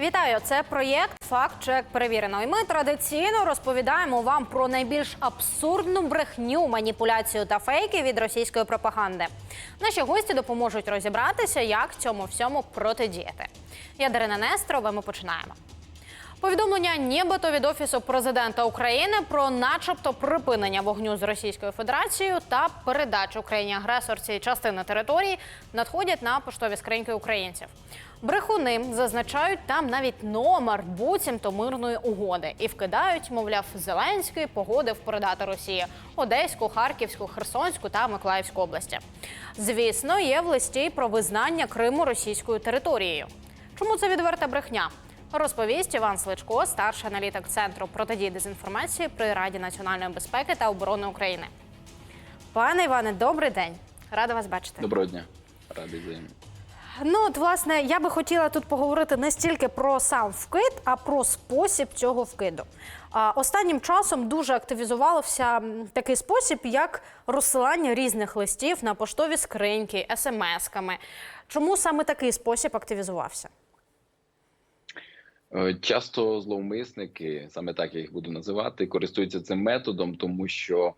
Вітаю! Це проєкт Факт Чек перевірено. І ми традиційно розповідаємо вам про найбільш абсурдну брехню, маніпуляцію та фейки від російської пропаганди. Наші гості допоможуть розібратися, як цьому всьому протидіяти. Я Дарина Нестерова. Ми починаємо. Повідомлення нібито від офісу президента України про, начебто, припинення вогню з Російською Федерацією та передачу Україні агресорці частини території надходять на поштові скриньки українців. Брехуни зазначають там навіть номер буцімто мирної угоди і вкидають, мовляв, Зеленський погодив передати Росії Одеську, Харківську, Херсонську та Миколаївську області. Звісно, є в листі про визнання Криму російською територією. Чому це відверта брехня? Розповість Іван Сличко, старший аналітик центру протидії дезінформації при Раді національної безпеки та оборони України. Пане Іване, добрий день. Рада вас бачити. Доброго дня. Радий взаємно. Ну, от, власне, я би хотіла тут поговорити не стільки про сам вкид, а про спосіб цього вкиду. Останнім часом дуже активізувався такий спосіб, як розсилання різних листів на поштові скриньки, смс-ками. Чому саме такий спосіб активізувався? Е, Часто зловмисники, саме так я їх буду називати, користуються цим методом, тому що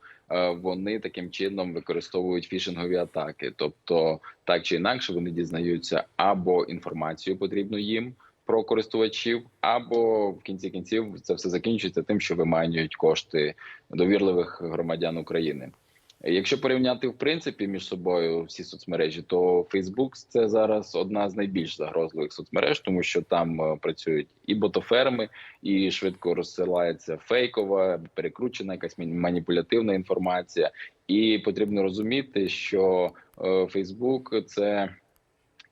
вони таким чином використовують фішингові атаки. Тобто, так чи інакше, вони дізнаються або інформацію потрібну їм про користувачів, або в кінці кінців це все закінчується тим, що виманюють кошти довірливих громадян України. Якщо порівняти в принципі між собою всі соцмережі, то Facebook – це зараз одна з найбільш загрозливих соцмереж, тому що там е, працюють і ботоферми, і швидко розсилається фейкова, перекручена якась маніпулятивна інформація. І потрібно розуміти, що е, Facebook – це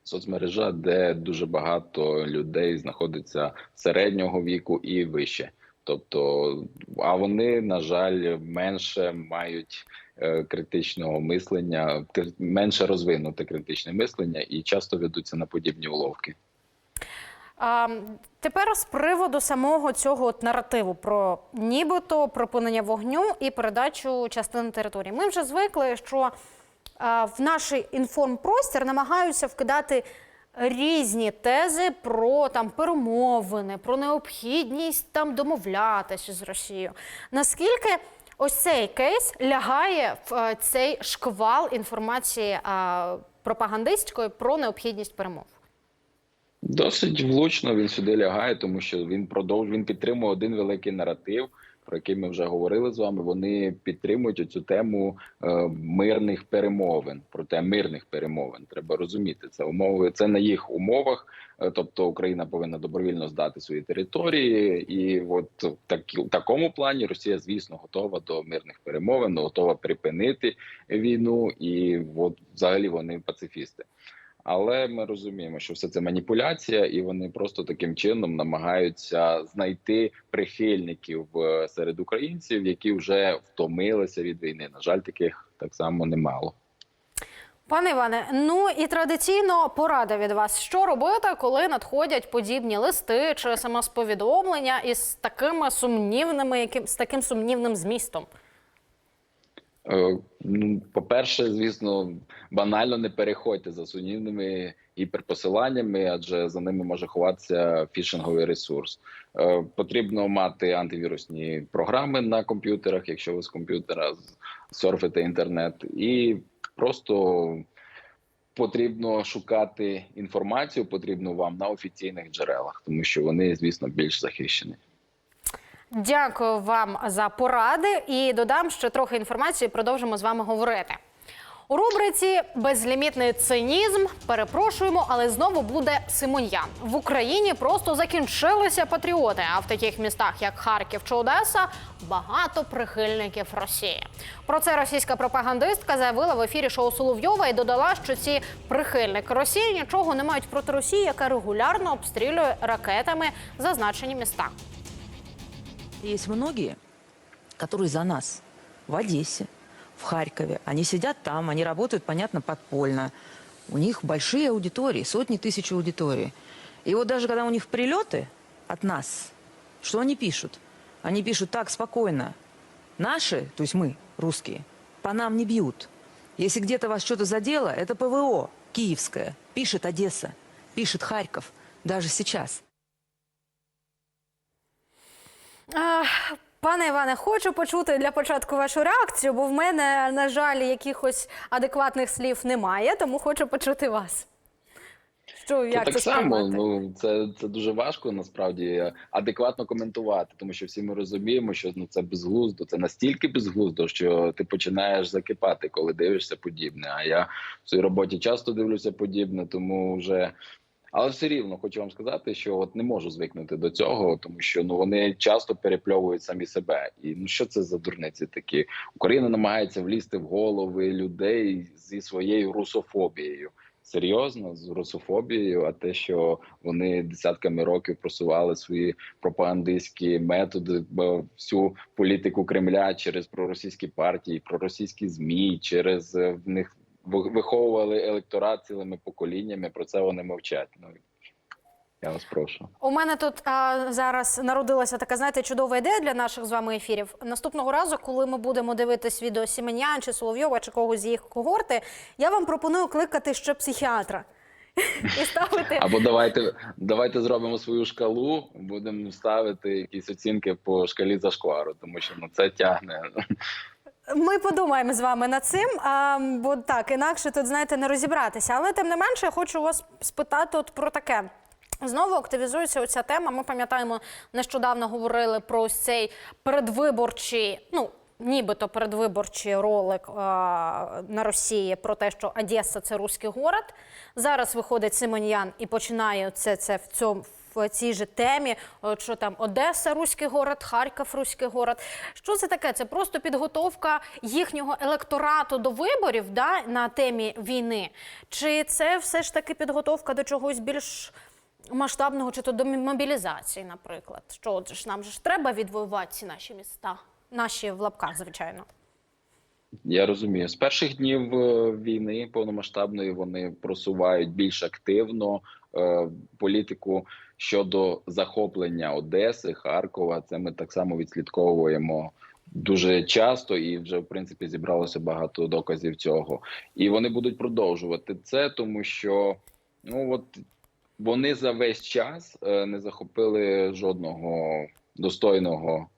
соцмережа, де дуже багато людей знаходиться середнього віку і вище. Тобто, а вони, на жаль, менше мають критичного мислення, менше розвинуте критичне мислення і часто ведуться на подібні уловки. А, тепер з приводу самого цього от наративу про нібито припинення вогню і передачу частини території. Ми вже звикли, що а, в наш інформпростір намагаються вкидати різні тези про там перемовини, про необхідність там домовлятися з Росією. Наскільки ось цей кейс лягає в е, цей шквал інформації а, пропагандистської про необхідність перемов? Досить влучно він сюди лягає, тому що він продовжує він підтримує один великий наратив, про який ми вже говорили з вами. Вони підтримують цю тему е, мирних перемовин. Проте мирних перемовин треба розуміти. Це умови, це на їх умовах. Е, Тобто Україна повинна добровільно здати свої території, і от в такі в такому плані Росія, звісно, готова до мирних перемовин, готова припинити війну, і от взагалі вони пацифісти. Але ми розуміємо, що все це маніпуляція, і вони просто таким чином намагаються знайти прихильників е, серед українців, які вже втомилися від війни. На жаль, таких так само немало. Пане Іване, ну і традиційно порада від вас, що робити, коли надходять подібні листи чи смс-повідомлення із такими сумнівними, яким з таким сумнівним змістом. Е, Ну, по-перше, звісно, банально не переходьте за сумнівними гіперпосиланнями, адже за ними може ховатися фішинговий ресурс. Е, Потрібно мати антивірусні програми на комп'ютерах, якщо ви з комп'ютера серфите інтернет, і просто потрібно шукати інформацію, потрібно вам на офіційних джерелах, тому що вони, звісно, більш захищені. Дякую вам за поради і додам ще трохи інформації. Продовжимо з вами говорити. У рубриці Безлімітний цинізм перепрошуємо, але знову буде Симоньян. В Україні просто закінчилися патріоти. А в таких містах, як Харків чи Одеса, багато прихильників Росії. Про це російська пропагандистка заявила в ефірі шоу Соловйова і додала, що ці прихильники Росії нічого не мають проти Росії, яка регулярно обстрілює ракетами зазначені міста. Есть многие, которые за нас в Одессе, в Харькове. Они сидят там, они работают, понятно, подпольно. У них большие аудитории, сотни тысяч аудиторий. И вот даже когда у них прилеты от нас, что они пишут? Они пишут так спокойно. Наши, то есть мы, русские, по нам не бьют. Если где-то вас что-то задело, это ПВО, киевское. Пишет Одесса, пишет Харьков, даже сейчас. Пане Іване, хочу почути для початку вашу реакцію, бо в мене, на жаль, якихось адекватних слів немає, тому хочу почути вас. Що, як так це само, ну це, це дуже важко насправді адекватно коментувати, тому що всі ми розуміємо, що ну це безглуздо, це настільки безглуздо, що ти починаєш закипати, коли дивишся подібне. А я в своїй роботі часто дивлюся подібне, тому вже. Але все рівно хочу вам сказати, що от не можу звикнути до цього, тому що ну вони часто перепльовують самі себе. І ну що це за дурниці такі? Україна намагається влізти в голови людей зі своєю русофобією. Серйозно з русофобією, а те, що вони десятками років просували свої пропагандистські методи, всю політику Кремля через проросійські партії, проросійські змі, через е, в них виховували електорат цілими поколіннями. Про це вони мовчать. Ну я вас прошу. У мене тут а, зараз народилася така, знаєте, чудова ідея для наших з вами ефірів. Наступного разу, коли ми будемо дивитись відео Сіменян чи Соловйова чи когось з їх когорти, я вам пропоную кликати ще психіатра і ставити. Або давайте давайте зробимо свою шкалу, будемо ставити якісь оцінки по шкалі зашквару, тому що ну це тягне. Ми подумаємо з вами над цим, а, бо так, інакше тут, знаєте, не розібратися. Але тим не менше, я хочу вас спитати от про таке. Знову активізується оця тема. Ми пам'ятаємо, нещодавно говорили про ось цей передвиборчий, ну. Нібито передвиборчий ролик а, на Росії про те, що Одеса це руський город. Зараз виходить Симоньян і починає це, це в цьому в цій же темі, от що там Одеса, руський город, Харків, руський город. Що це таке? Це просто підготовка їхнього електорату до виборів да, на темі війни? Чи це все ж таки підготовка до чогось більш масштабного, чи то до мобілізації, наприклад? Що ж нам ж треба відвоювати ці наші міста, наші в лапках, звичайно. Я розумію, з перших днів е, війни повномасштабної вони просувають більш активно е, політику щодо захоплення Одеси, Харкова. Це ми так само відслідковуємо дуже часто, і вже в принципі зібралося багато доказів цього. І вони будуть продовжувати це, тому що ну от вони за весь час е, не захопили жодного достойного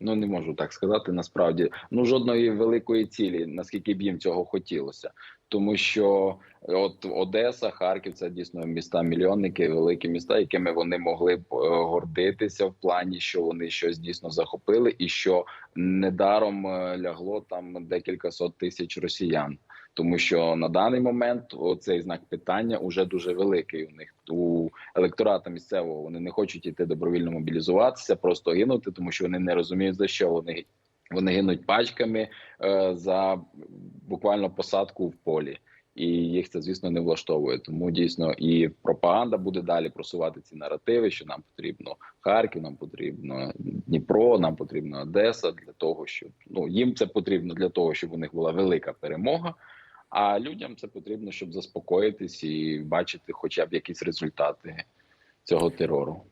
ну не можу так сказати насправді ну жодної великої цілі, наскільки б їм цього хотілося, тому що от Одеса, Харків це дійсно міста мільйонники, великі міста, якими вони могли б е, гордитися в плані, що вони щось дійсно захопили, і що недаром е, лягло там декілька сот тисяч росіян. Тому що на даний момент цей знак питання уже дуже великий. У них у електората місцевого вони не хочуть іти добровільно мобілізуватися, просто гинути, тому що вони не розуміють за що вони вони гинуть пачками е, за буквально посадку в полі. І їх це звісно не влаштовує. Тому дійсно і пропаганда буде далі просувати ці наративи, що нам потрібно Харків, нам потрібно Дніпро, нам потрібно Одеса для того, щоб ну їм це потрібно для того, щоб у них була велика перемога. А людям це потрібно, щоб заспокоїтись і бачити, хоча б якісь результати цього терору.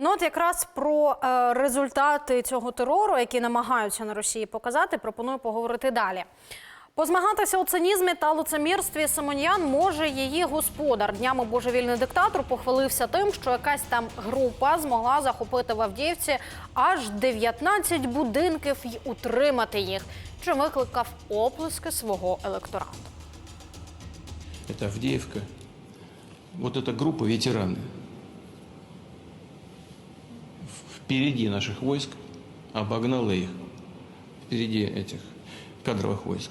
Ну, от якраз про е, результати цього терору, які намагаються на Росії показати, пропоную поговорити далі. Позмагатися у цинізмі та лицемірстві Симоньян може її господар. Днями божевільний диктатор похвалився тим, що якась там група змогла захопити в Авдіївці аж 19 будинків і утримати їх, чим викликав оплески свого електорату. это Авдеевка. Вот эта группа ветераны. Впереди наших войск обогнала их, впереди этих кадровых войск.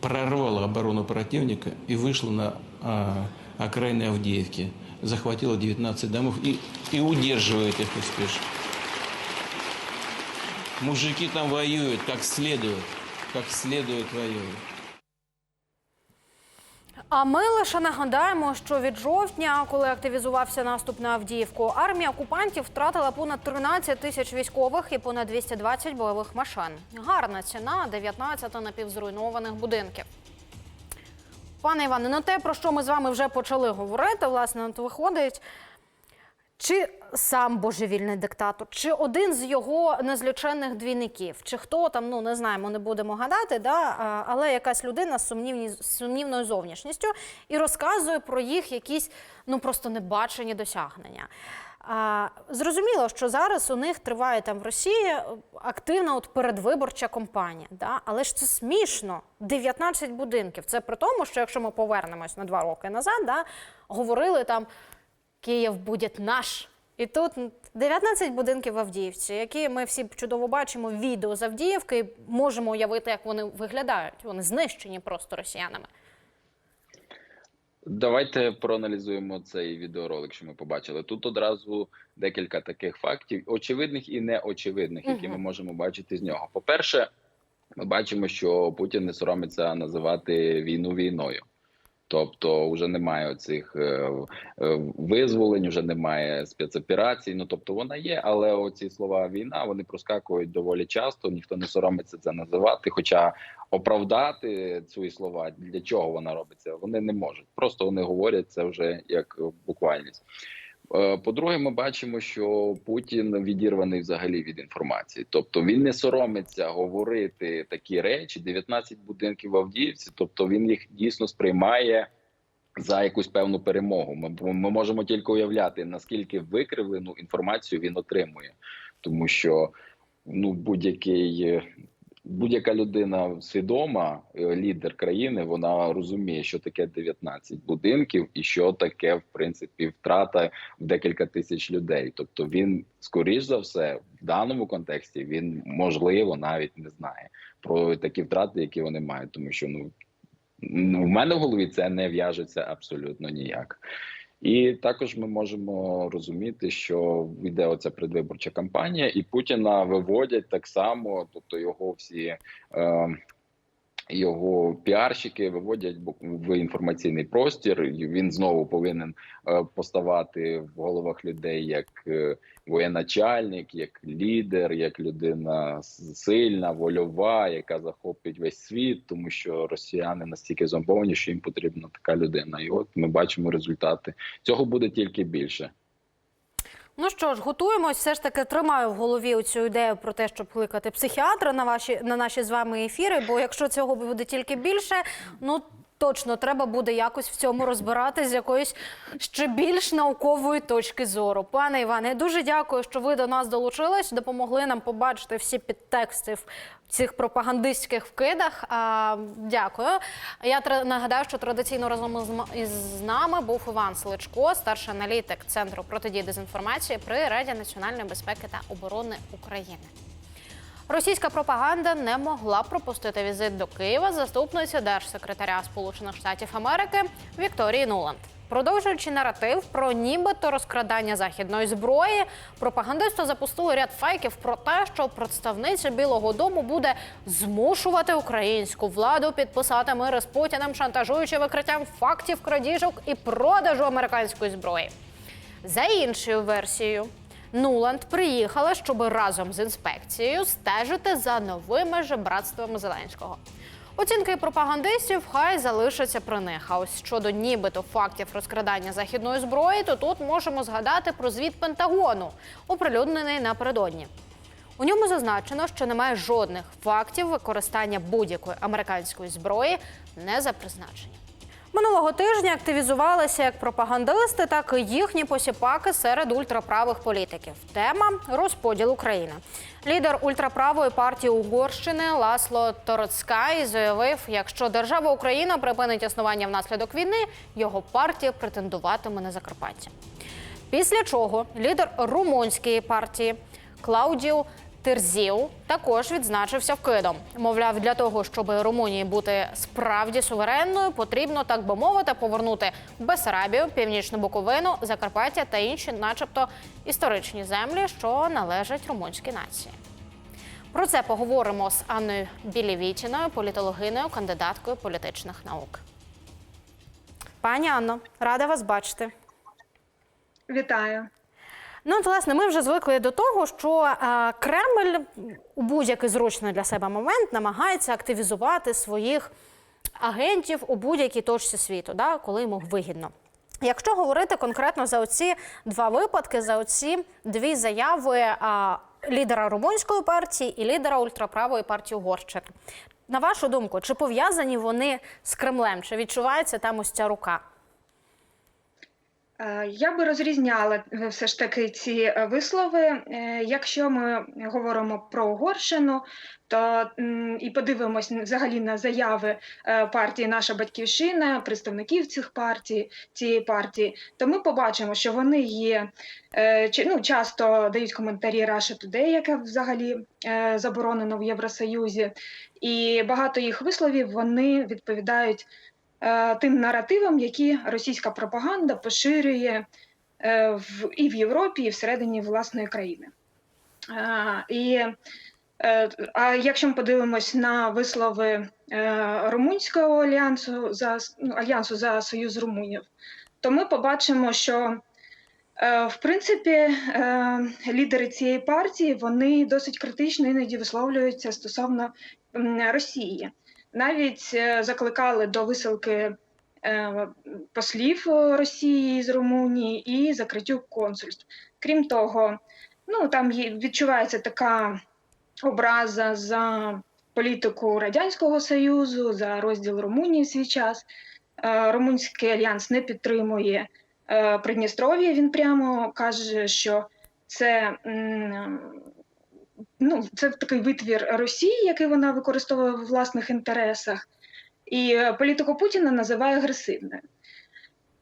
Прорвала оборону противника и вышла на а, окраины Авдеевки. Захватила 19 домов и, и удерживает их успешно. Мужики там воюют как следует, как следует воюют. А ми лише нагадаємо, що від жовтня, коли активізувався наступ на Авдіївку, армія окупантів втратила понад 13 тисяч військових і понад 220 бойових машин. Гарна ціна 19 напівзруйнованих будинків. Пане Іване, на те, про що ми з вами вже почали говорити, власне, от виходить. Чи сам божевільний диктатор, чи один з його незліченних двійників, чи хто там, ну не знаємо, не будемо гадати, да? але якась людина з сумнівні, сумнівною зовнішністю і розказує про їх якісь ну просто небачені досягнення. А, зрозуміло, що зараз у них триває там в Росії активна от передвиборча кампанія. Да? Але ж це смішно. 19 будинків. Це при тому, що якщо ми повернемось на два роки назад, да, говорили там Київ буде наш. І тут 19 будинків в Авдіївці, які ми всі чудово бачимо відео з Авдіївки, і можемо уявити, як вони виглядають. Вони знищені просто росіянами. Давайте проаналізуємо цей відеоролик, що ми побачили. Тут одразу декілька таких фактів, очевидних і неочевидних, які ми можемо бачити з нього. По-перше, ми бачимо, що Путін не соромиться називати війну війною. Тобто, вже немає цих визволень, вже немає спецоперацій. Ну тобто вона є, але оці слова війна вони проскакують доволі часто. Ніхто не соромиться це називати. Хоча оправдати ці слова для чого вона робиться, вони не можуть. Просто вони говорять це вже як буквальність. Е, По-друге, ми бачимо, що Путін відірваний взагалі від інформації, тобто він не соромиться говорити такі речі. 19 будинків в Авдіївці, тобто він їх дійсно сприймає за якусь певну перемогу. Ми, ми можемо тільки уявляти наскільки викривлену інформацію він отримує, тому що ну будь-який. Будь-яка людина свідома, е, лідер країни, вона розуміє, що таке 19 будинків, і що таке в принципі втрата в декілька тисяч людей. Тобто він, скоріш за все, в даному контексті він можливо навіть не знає про такі втрати, які вони мають, тому що Ну, в мене в голові це не в'яжеться абсолютно ніяк. І також ми можемо розуміти, що йде оця предвиборча кампанія, і Путіна виводять так само, тобто його всі. Е, його піарщики виводять в інформаційний простір. Він знову повинен е, поставати в головах людей як е, воєначальник, як лідер, як людина сильна, вольова, яка захопить весь світ, тому що росіяни настільки зомбовані, що їм потрібна така людина. І от ми бачимо результати. Цього буде тільки більше. Ну що ж, готуємось. Все ж таки тримаю в голові цю ідею про те, щоб кликати психіатра на ваші на наші з вами ефіри. Бо якщо цього буде тільки більше, ну точно треба буде якось в цьому розбирати з якоїсь ще більш наукової точки зору. Пане Іване, дуже дякую, що ви до нас долучились, допомогли нам побачити всі підтексти цих пропагандистських вкидах. А, дякую. Я нагадаю, що традиційно разом із нами був Іван Сличко, старший аналітик Центру протидії дезінформації при Раді національної безпеки та оборони України. Російська пропаганда не могла пропустити візит до Києва заступниці держсекретаря Сполучених Штатів Америки Вікторії Нуланд. Продовжуючи наратив про нібито розкрадання західної зброї, пропагандисти запустили ряд фейків про те, що представниця Білого Дому буде змушувати українську владу підписати мир з Путіним, шантажуючи викриттям фактів крадіжок і продажу американської зброї. За іншою версією, Нуланд приїхала, щоб разом з інспекцією стежити за новими жебратствами Зеленського. Оцінки пропагандистів хай залишаться при них. А ось щодо нібито фактів розкрадання західної зброї, то тут можемо згадати про звіт Пентагону, оприлюднений напередодні. У ньому зазначено, що немає жодних фактів використання будь-якої американської зброї не за призначенням. Минулого тижня активізувалися як пропагандисти, так і їхні посіпаки серед ультраправих політиків. Тема розподіл України. Лідер ультраправої партії Угорщини Ласло Тороцкай заявив, якщо держава Україна припинить існування внаслідок війни, його партія претендуватиме на Закарпаття. Після чого лідер румунської партії Клаудіо Терзіу також відзначився вкидом. Мовляв, для того, щоб Румунії бути справді суверенною, потрібно, так би мовити, повернути Бесарабію, Північну Буковину, Закарпаття та інші, начебто, історичні землі, що належать румунській нації. Про це поговоримо з Анною Білівітіною, політологиною, кандидаткою політичних наук. Пані Анно, рада вас бачити. Вітаю. Ну, власне, ми вже звикли до того, що е, Кремль у будь-який зручний для себе момент намагається активізувати своїх агентів у будь-якій точці світу, да, коли йому вигідно. Якщо говорити конкретно за оці два випадки, за оці дві заяви а, лідера румунської партії і лідера ультраправої партії Угорщини. На вашу думку, чи пов'язані вони з Кремлем? Чи відчувається там ось ця рука? Е, Я би розрізняла е, все ж таки ці е, вислови. Якщо ми говоримо про Угорщину, то і подивимось взагалі на заяви партії Наша Батьківщина, представників цих партій, цієї партії, то ми побачимо, що вони є ну, часто дають коментарі Russia Today, яке взагалі заборонено в Євросоюзі, і багато їх висловів вони відповідають тим наративам, які російська пропаганда поширює е, в, і в Європі, і всередині власної країни. Е, і, е, а якщо ми подивимось на вислови е, Румунського альянсу за, ну, альянсу за Союз Румунів, то ми побачимо, що е, в принципі е, лідери цієї партії вони досить критично іноді висловлюються стосовно Росії навіть е, закликали до висилки е, послів Росії з Румунії і закриттю консульств. Крім того, ну там відчувається така образа за політику Радянського Союзу, за розділ Румунії в свій час. Е, Румунський альянс не підтримує Придністров'я. Він прямо каже, що це ну, це такий витвір Росії, який вона використовує в власних інтересах, і е, політику Путіна називає агресивною.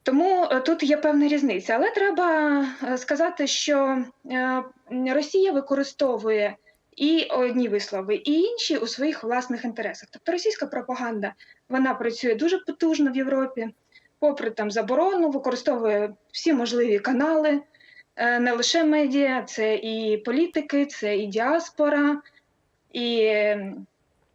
Тому е, тут є певна різниця. Але треба е, сказати, що Росія використовує і одні вислови, і інші у своїх власних інтересах. Тобто російська пропаганда вона працює дуже потужно в Європі, попри там заборону, використовує всі можливі канали. Е, не лише медіа, це і політики, це і діаспора, і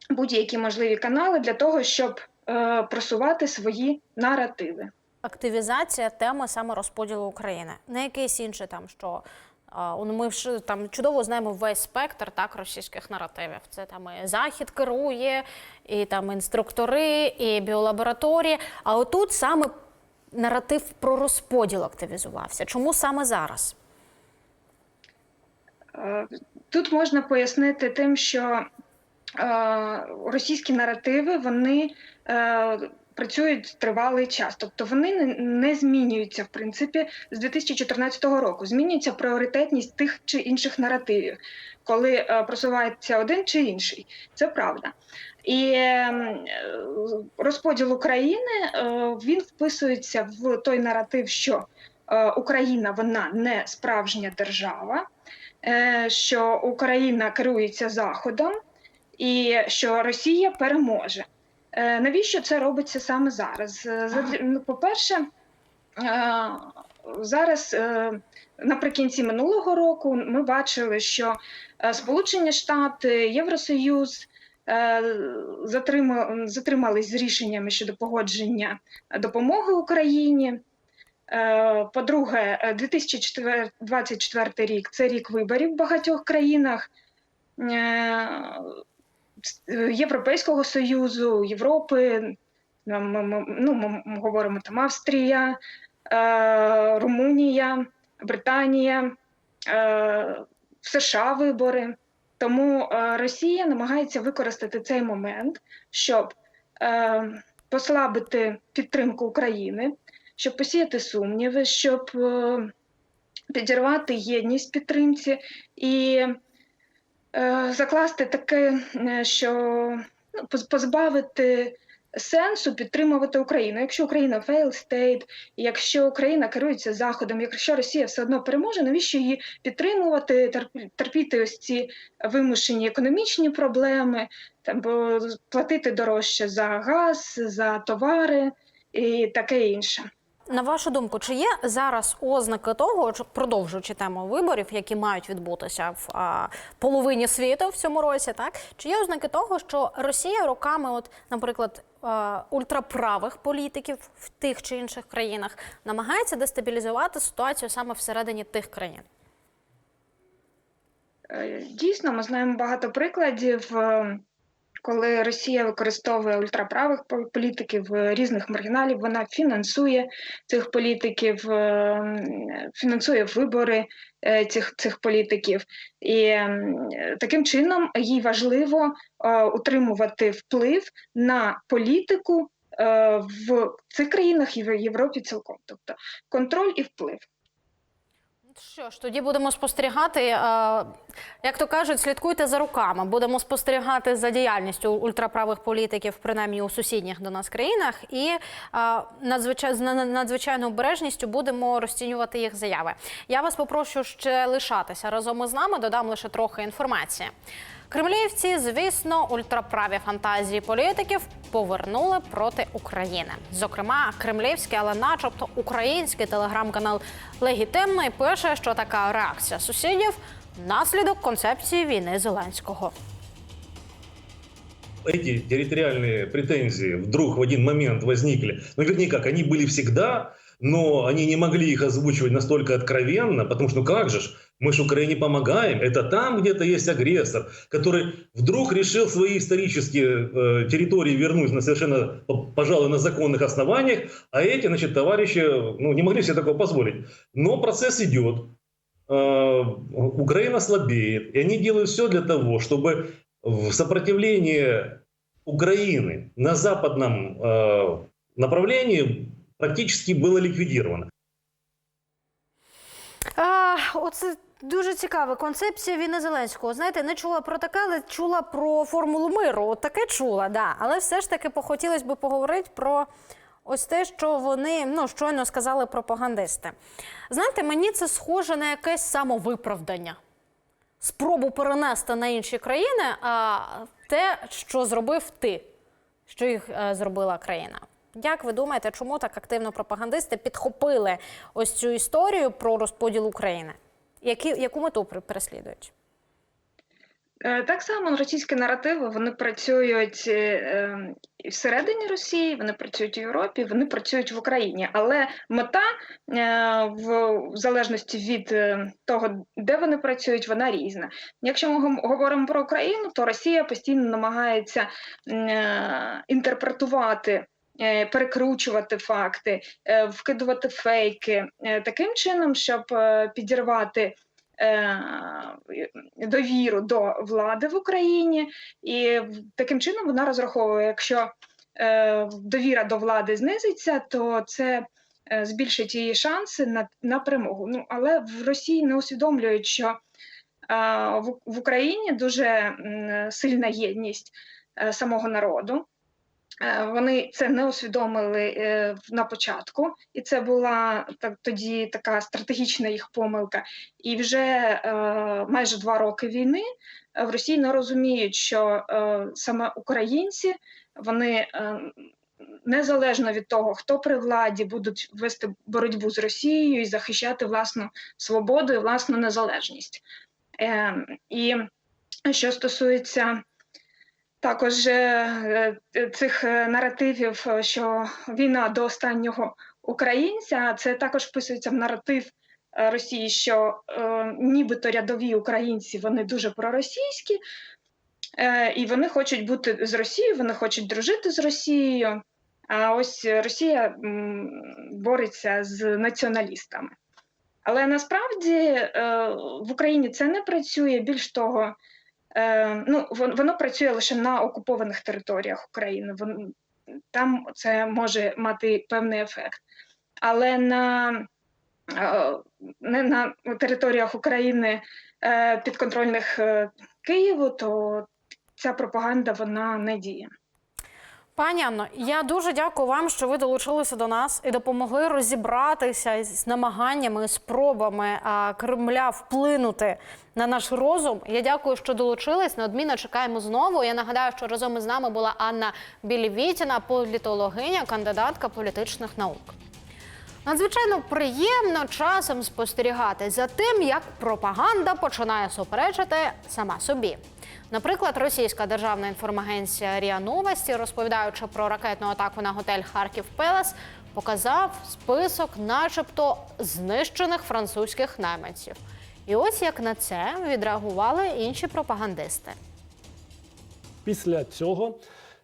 будь-які можливі канали для того, щоб е, просувати свої наративи. Активізація теми саме розподілу України, не якийсь інший там, що ми там чудово знаємо весь спектр так російських наративів. Це там і захід керує, і там інструктори, і біолабораторії. А отут саме наратив про розподіл активізувався. Чому саме зараз? Е, Тут можна пояснити тим, що е, російські наративи вони е, працюють тривалий час, тобто вони не, змінюються в принципі з 2014 року. Змінюється пріоритетність тих чи інших наративів, коли просувається один чи інший. Це правда. І е, розподіл України е, він вписується в той наратив, що е, Україна вона не справжня держава що Україна керується Заходом і що Росія переможе. Навіщо це робиться саме зараз? Ну, По-перше, зараз наприкінці минулого року ми бачили, що Сполучені Штати, Євросоюз затримались з рішеннями щодо погодження допомоги Україні. Е, По-друге, е, 2024 рік це рік виборів в багатьох країнах е, Європейського Союзу, Європи. Ми, ми- ну, говоримо там Австрія, е, Румунія, Британія, е, США вибори. Тому е, Росія намагається використати цей момент, щоб е, послабити підтримку України, щоб посіяти сумніви, щоб е, підірвати єдність підтримці і закласти таке, що ну, позбавити сенсу підтримувати Україну. Якщо Україна fail state, якщо Україна керується Заходом, якщо Росія все одно переможе, навіщо її підтримувати, терп- терпіти ось ці вимушені економічні проблеми, там, бо платити дорожче за газ, за товари і таке інше. На вашу думку, чи є зараз ознаки того, чи- продовжуючи тему виборів, які мають відбутися в а, половині світу в цьому році, так чи є ознаки того, що Росія роками, от, наприклад, ультраправих політиків в тих чи інших країнах намагається дестабілізувати ситуацію саме всередині тих країн? Е, Дійсно, ми знаємо багато прикладів, е, коли Росія використовує ультраправих політиків, е, різних маргіналів, вона фінансує цих політиків, е, фінансує вибори е, цих, цих політиків. І таким чином їй важливо утримувати вплив на політику в цих країнах і в Європі цілком. Тобто контроль і вплив. Що ж, тоді будемо спостерігати. е, Як то кажуть, слідкуйте за руками. Будемо спостерігати за діяльністю ультраправих політиків, принаймні у сусідніх до нас країнах, і е, з надзвичайною обережністю будемо розцінювати їх заяви. Я вас попрошу ще лишатися разом із нами. Додам лише трохи інформації. Кремлівці, звісно, ультраправі фантазії політиків повернули проти України. Зокрема, кремлівський, але начебто український телеграм-канал Легітимний пише, що така реакція сусідів наслідок концепції війни Зеленського. эти территориальные претензии вдруг в один момент возникли, ну, вернее как, они были всегда, но они не могли их озвучивать настолько откровенно, потому что, ну как же ж, мы же Украине помогаем, это там где-то есть агрессор, который вдруг решил свои исторические э, территории вернуть на совершенно, по- пожалуй, на законных основаниях, а эти, значит, товарищи, ну, не могли себе такого позволить. Но процесс идет, Э, Украина слабеет, и они делают все для того, чтобы в сопротивлении Украины на западном э, направлении практически было ликвидировано. Оце дуже цікава концепція війни Зеленського. Знаєте, не чула про таке, але чула про формулу миру. От таке чула, да. Але все ж таки похотілося б поговорити про ось те, що вони ну, щойно сказали пропагандисти. Знаєте, мені це схоже на якесь самовиправдання. Спробу перенести на інші країни а, те, що зробив ти, що їх е, зробила країна. Як ви думаєте, чому так активно пропагандисти підхопили ось цю історію про розподіл України? Які, яку мету пер- переслідують? Е, Так само російські наративи вони працюють е, е, і всередині Росії, вони працюють в Європі, вони працюють в Україні. Але мета е, в, залежності від того, де вони працюють, вона різна. Якщо ми говоримо про Україну, то Росія постійно намагається інтерпретувати. Е, Перекручувати факти, е, вкидувати фейки е, таким чином, щоб підірвати довіру до влади в Україні, і таким чином вона розраховує, якщо довіра до влади знизиться, то це збільшить її шанси на, на перемогу. Ну але в Росії не усвідомлюють, що в, Україні дуже сильна єдність самого народу. Е, Вони це не усвідомили е, на початку, і це була так тоді така стратегічна їх помилка. І вже е, майже два роки війни в Росії не розуміють, що саме українці вони незалежно від того, хто при владі будуть вести боротьбу з Росією і захищати власну свободу і власну незалежність. Е, і що стосується також е, е, цих е, наративів, що війна до останнього українця, це також вписується в наратив Росії, що нібито рядові українці вони дуже проросійські, і вони хочуть бути з Росією, вони хочуть дружити з Росією. А ось Росія бореться з націоналістами. Але насправді в Україні це не працює. Більш того, ну, вон- воно працює лише на окупованих територіях України. Там це може мати певний ефект. Але на, е, не на територіях України е, підконтрольних е, Києву, то ця пропаганда вона не діє. Пані Анно, я дуже дякую вам, що ви долучилися до нас і допомогли розібратися з намаганнями, спробами Кремля вплинути на наш розум. Я дякую, що долучились. Неодмінно чекаємо знову. Я нагадаю, що разом із нами була Анна Білівітіна, політологиня, кандидатка політичних наук. Надзвичайно приємно часом спостерігати за тим, як пропаганда починає суперечити сама собі. Наприклад, російська державна інформагенція РІА Новості, розповідаючи про ракетну атаку на готель Харків Пелес, показав список, начебто, знищених французьких найманців. І ось як на це відреагували інші пропагандисти. Після цього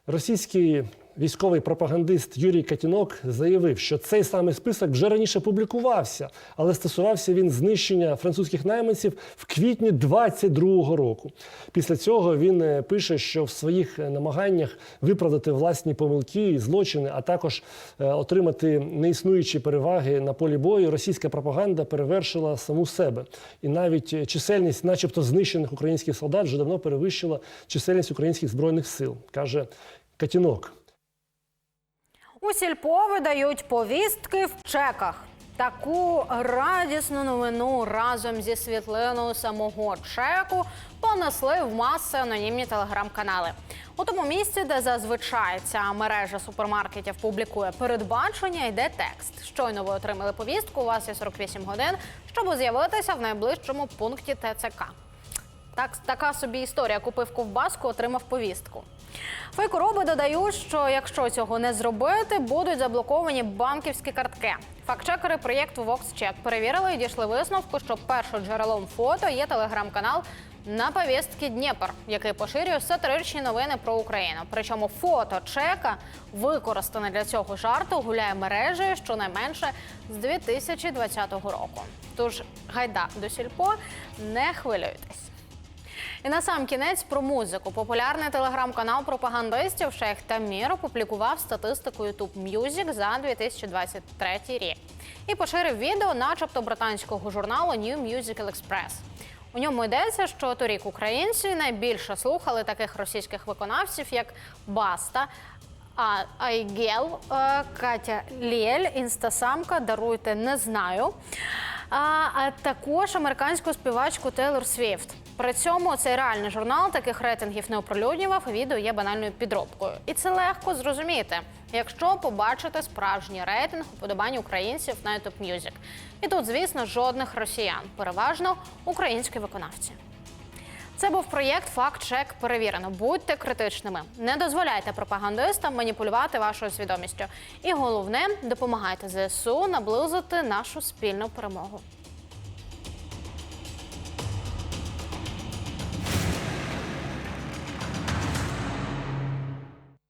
російські військовий пропагандист Юрій Катінок заявив, що цей самий список вже раніше публікувався, але стосувався він знищення французьких найманців в квітні 22-го року. Після цього він е, пише, що в своїх е, намаганнях виправдати власні помилки і злочини, а також е, отримати неіснуючі переваги на полі бою, російська пропаганда перевершила саму себе. І навіть чисельність, начебто, знищених українських солдат вже давно перевищила чисельність українських збройних сил, каже Катінок. У сільпо видають повістки в чеках. Таку радісну новину разом зі світлиною самого чеку понесли в маси анонімні телеграм-канали. У тому місці, де зазвичай ця мережа супермаркетів публікує передбачення, йде текст. Щойно ви отримали повістку. У вас є 48 годин, щоб з'явитися в найближчому пункті ТЦК. Так, така собі історія. Купив ковбаску, отримав повістку. Фейкороби додають, що якщо цього не зробити, будуть заблоковані банківські картки. Фактчекери проєкту VoxCheck перевірили і дійшли висновку, що першоджерелом фото є телеграм-канал на повістки Дніпр, який поширює сатиричні новини про Україну. Причому фото чека, використане для цього жарту, гуляє мережею щонайменше з 2020 року. Тож гайда до сільпо, не хвилюйтесь. І на сам кінець про музику. Популярний телеграм-канал пропагандистів Шейх Тамір опублікував статистику YouTube Music за 2023 рік і поширив відео, начебто британського журналу New Musical Express. У ньому йдеться, що торік українці найбільше слухали таких російських виконавців, як Баста, а Айгел, е, Катя Лєль, інстасамка, даруйте, не знаю. А, а також американську співачку Тейлор Свіфт. При цьому цей реальний журнал таких рейтингів не оприлюднював, відео є банальною підробкою. І це легко зрозуміти, якщо побачите справжній рейтинг уподобань українців на YouTube Music. І тут, звісно, жодних росіян, переважно українські виконавці. Це був проєкт Факт-чек перевірено. Будьте критичними. Не дозволяйте пропагандистам маніпулювати вашою свідомістю. І головне, допомагайте ЗСУ наблизити нашу спільну перемогу.